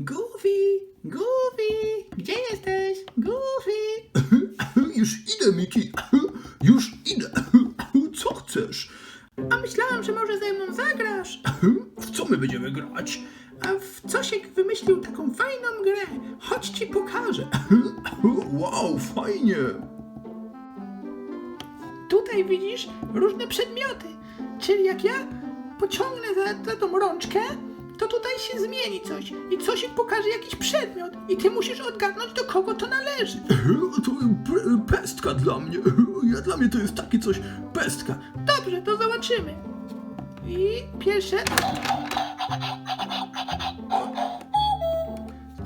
Goofy, Goofy, gdzie jesteś? Goofy. Już idę, Miki. Już idę. Co chcesz? A myślałam, że może ze mną zagrasz. W co my będziemy grać? A w Cosiek wymyślił taką fajną grę. Chodź ci pokażę. Wow, fajnie. Tutaj widzisz różne przedmioty. Czyli jak ja pociągnę za, za tą rączkę, to tutaj się zmieni coś. I Cosiek pokaże jakiś przedmiot. I ty musisz odgadnąć, do kogo to należy. To p- pestka dla mnie. Ja dla mnie to jest takie coś pestka. Dobrze, to zobaczymy. I pierwsze.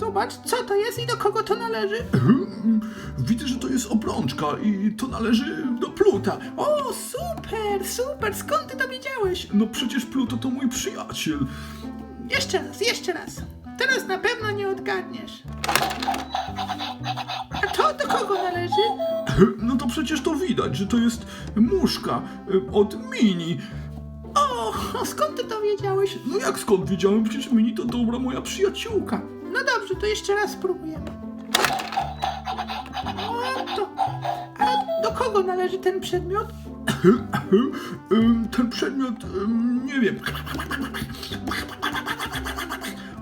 Zobacz, co to jest i do kogo to należy. Widzę, że to jest obrączka i to należy do Pluta. O, super, super, skąd ty to wiedziałeś? No przecież Pluto to mój przyjaciel. Jeszcze raz, jeszcze raz. Teraz na pewno nie odgadniesz. A to do kogo należy? No to przecież to widać, że to jest muszka y, od Mini. O, skąd ty to wiedziałeś? No jak skąd wiedziałem? Przecież Mini to dobra moja przyjaciółka. No dobrze, to jeszcze raz spróbujemy. O, to. A do kogo należy ten przedmiot? Ten przedmiot, nie wiem.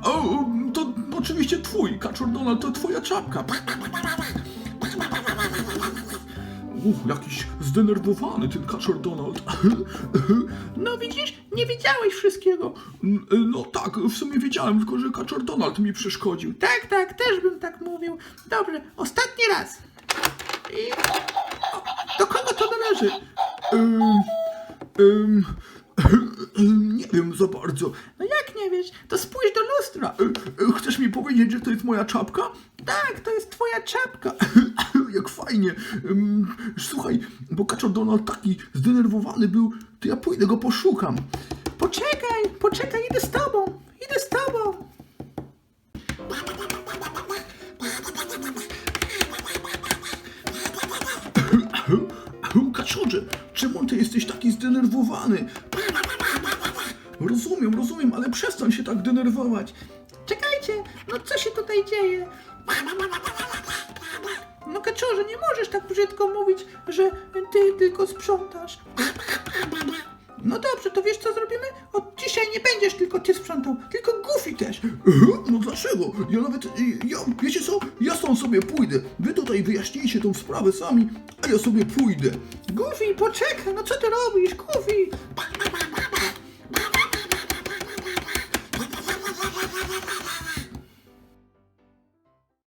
O, to oczywiście twój, Kaczor Donald, to twoja czapka. Uch, jakiś zdenerwowany ten Kaczor Donald. No widzisz, nie wiedziałeś wszystkiego. Y, No tak, w sumie wiedziałem, tylko że Kaczor Donald mi przeszkodził. Tak, tak, też bym tak mówił. Dobrze, ostatni raz. I... O, do kogo to należy? Ym, ym, nie wiem za bardzo. No jak nie wiesz? To spójrz do lustra. Chcesz mi powiedzieć, że to jest moja czapka? Tak, to jest twoja czapka. Jak fajnie. Słuchaj, bo Kaczor Donald taki zdenerwowany był, to ja pójdę go poszukam. Poczekaj, poczekaj, idę z tobą. Idę z tobą. Kaczorze, czemu ty jesteś taki zdenerwowany? Rozumiem, rozumiem, ale przestań się tak denerwować. Czekajcie, no co się tutaj dzieje? No kaczorze, nie możesz tak brzydko mówić, że ty tylko sprzątasz. No dobrze, to wiesz co zrobimy? Od dzisiaj nie będziesz tylko ty sprzątał, Goofy też. No dlaczego? Ja nawet, y, ja, wiecie co? Ja stąd sobie pójdę. Wy tutaj wyjaśnijcie tą sprawę sami, a ja sobie pójdę. Goofy, poczekaj, no co ty robisz, Goofy?